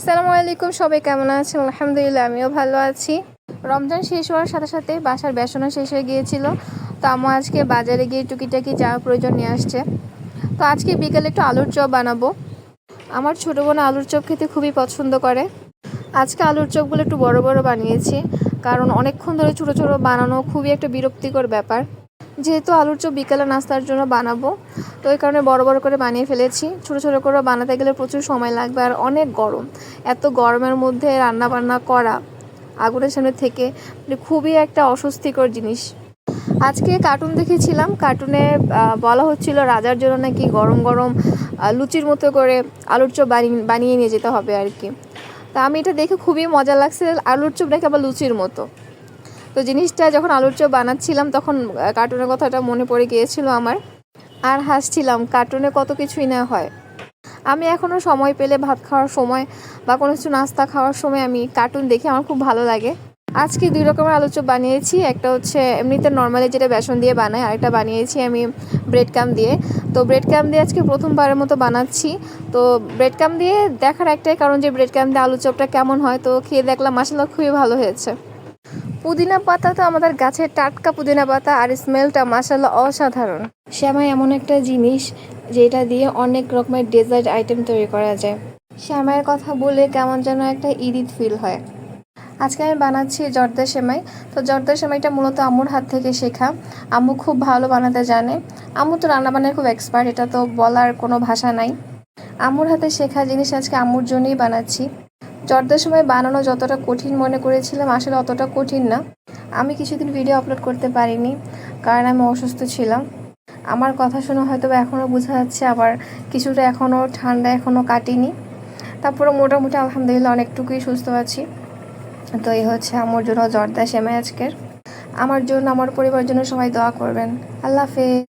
সালামু আলাইকুম, সবাই কেমন আছেন? আলহামদুলিল্লাহ, আমিও ভালো আছি। রমজান শেষ হওয়ার সাথে সাথে বাসার বেসনও শেষ হয়ে গিয়েছিল। তো আমু আজকে বাজারে গিয়ে টুকিটাকি যা প্রয়োজন নিয়ে আসছে। তো আজকে বিকেলে একটু আলুর চপ বানাবো। আমার ছোটো বোন আলুর চপ খেতে খুবই পছন্দ করে। আজকে আলুর চপগুলো একটু বড় বড় বানিয়েছি, কারণ অনেকক্ষণ ধরে ছোটো ছোটো বানানো খুবই একটা বিরক্তিকর ব্যাপার। যেহেতু আলুর চপ বিকেলে নাস্তার জন্য বানাবো, তো এই কারণে বড় বড় করে বানিয়ে ফেলেছি। ছোট ছোট করে বানাতে গেলে প্রচুর সময় লাগবে আর অনেক গরম। এত গরমের মধ্যে রান্না বান্না করা আগুনের সামনে থেকে মানে খুবই একটা অস্বস্তিকর জিনিস। আজকে কার্টুন দেখেছিলাম। কার্টুনে বলা হচ্ছিল রাজার জন্য নাকি গরম গরম লুচির মতো করে আলুর চপ বানিয়ে বানিয়ে নিয়ে যেতে হবে আর কি। তা আমি এটা দেখে খুবই মজা লাগছে, আলুর চপ নাকি আবার লুচির মতো। তো জিনিসটা যখন আলুর চপ বানাচ্ছিলাম, তখন কার্টুনের কথাটা মনে পড়ে গিয়েছিল আমার। আর হাসছিলাম কার্টুনে কত কিছুই না হয়। আমি এখনও সময় পেলে ভাত খাওয়ার সময় বা কোনো কিছু নাস্তা খাওয়ার সময় আমি কার্টুন দেখি, আমার খুব ভালো লাগে। আজকে দুই রকমের আলু চপ বানিয়েছি, একটা হচ্ছে এমনিতে নর্মালি যেটা বেসন দিয়ে বানাই আরেকটা বানিয়েছি আমি ব্রেড কাম দিয়ে। তো ব্রেড কাম দিয়ে আজকে প্রথমবারের মতো বানাচ্ছি। তো ব্রেড কাম দিয়ে দেখার একটাই কারণ যে ব্রেড কাম দিয়ে আলু চপটা কেমন হয়, তো খেয়ে দেখলাম মাসাল্লাহ খুবই ভালো হয়েছে। পুদিনা পাতা তো আমাদের গাছের টাটকা পুদিনা পাতা আর স্মেলটা মাসাল্লাহ অসাধারণ। শ্যামাই এমন একটা জিনিস যেটা দিয়ে অনেক রকমের ডেজার্ট আইটেম তৈরি করা যায়। শ্যামাইয়ের কথা বলে কেমন যেন একটা ইদিত ফিল হয়। আজকে আমি বানাচ্ছি জর্দা সেমাই। তো জর্দা সেমাইটা মূলত আম্মুর হাত থেকে শেখা। আম্মু খুব ভালো বানাতে জানে। আম্মু তো রান্নাবান্নায় খুব এক্সপার্ট এটা তো বলার কোনো ভাষা নাই। আম্মুর হাতে শেখা জিনিস আজকে আম্মুর জন্যই বানাচ্ছি। জর্দার সময় বানানো যতটা কঠিন মনে করেছিলাম, আসলে অতটা কঠিন না। আমি কিছুদিন ভিডিও আপলোড করতে পারিনি, কারণ আমি অসুস্থ ছিলাম। আমার কথা শুনে হয়তো এখনও বোঝা যাচ্ছে, আবার কিছুটা এখনও ঠান্ডা এখনও কাটিনি। তারপরে মোটামুটি আলহামদুলিল্লাহ অনেকটুকুই সুস্থ আছি। তো এই হচ্ছে আমার জন্য জর্দা সেমাই আজকের। আমার জন্য, আমার পরিবারের জন্য সবাই দোয়া করবেন। আল্লাহ হাফেজ।